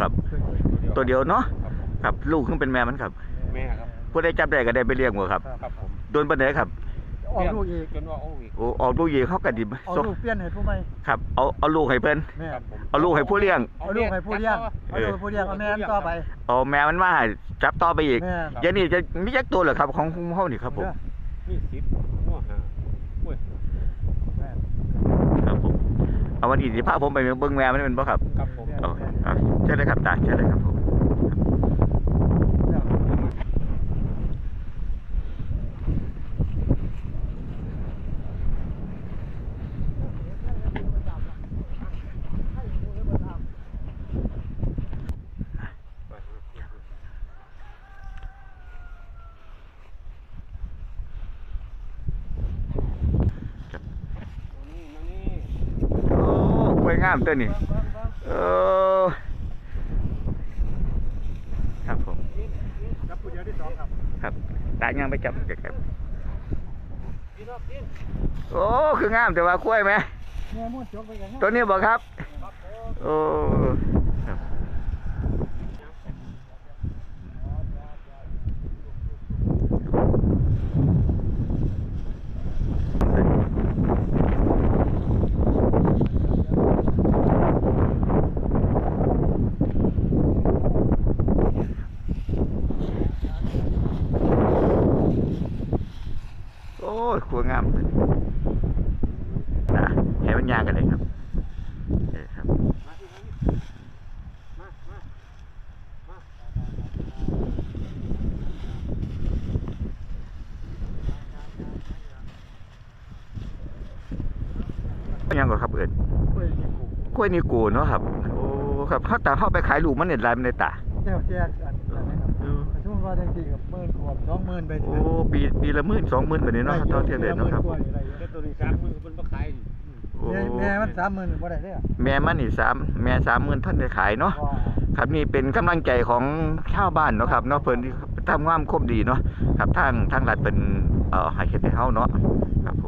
ครับ ตัวเดียวเนาะครับ ลูกขึ้นเป็นแม่มันครับแม่ครับผู้ได้จับได้ก็ได้ไปเลี้ยงบ่ครับครับผมโดนปันไดครับออกลูกอีกจนว่าโอ้ยโอ้ออกลูกยีเขาก็ดิเอาส่งลูกเปลี่ยนให้ผู้ใหม่ครับเอาเอาลูกให้เพิ่นแม่ครับผมเอาลูกให้ผู้เลี้ยงเอาลูกให้ผู้เลี้ยงเอาลูกให้ผู้เลี้ยงเอาแม่นต่อไปเอาแม่มันมาให้จับต่อไปอีกแม่เดี๋ยวนี้จะมีจักตัวเหรอครับของของเฮานี่ครับผมนี่สิบง้อห้าโอ้ย แม่ ครับผมเอา วันนี้สิพาผมไปเบิ่งแม่มันเป็นบ่ครับครับผมเอาเอาเชิญเลยครับตาเชิญเลยครับผมโอ้กล้วยงามตัวนี้เออครับผมจับผู้เดียวที่สองครับครับตายังไปจับครับโอ้คืองามแต่ว่ากล้วยไหมแม่มุ่นจกไปกันตัวนี้บอกครับ โอ้ครับโอ้ ยครัวงามตัวนี้นะให้มันยางกันเลยครับเออครับยังก่อนครับเอิญกล้วยนี่กูกล้วยนี่กูเนาะครับ โอ้ ครับเขาตาเข้าไปขายลูกมันเน็ตลายมันในตาแจก กระชุ่มก็ได้ทีกับหมื่นกว่าสองหมื่นไปโอ้ปีปีละหมื่นสองหมื่นแบบนี้เนาะเท่าเทียมเลยเนาะครับกว่าอยู่ได้อยู่แล้วตัวนี้สามมือเป็นมาขายโอ้แม่แม่มันสามหมื่นบ่ได้เด้อแม่มันนี่สามแม่สามหมื่นท่านได้ขายเนาะว้าครับนี่เป็นกำลังใจของชาวบ้านเนาะครับเนาะเพิ่นที่ทำงานครบดีเนาะครับทางทางรัฐเป็นเอ่อให้เฮ็ดให้เฮาเนาะครับผม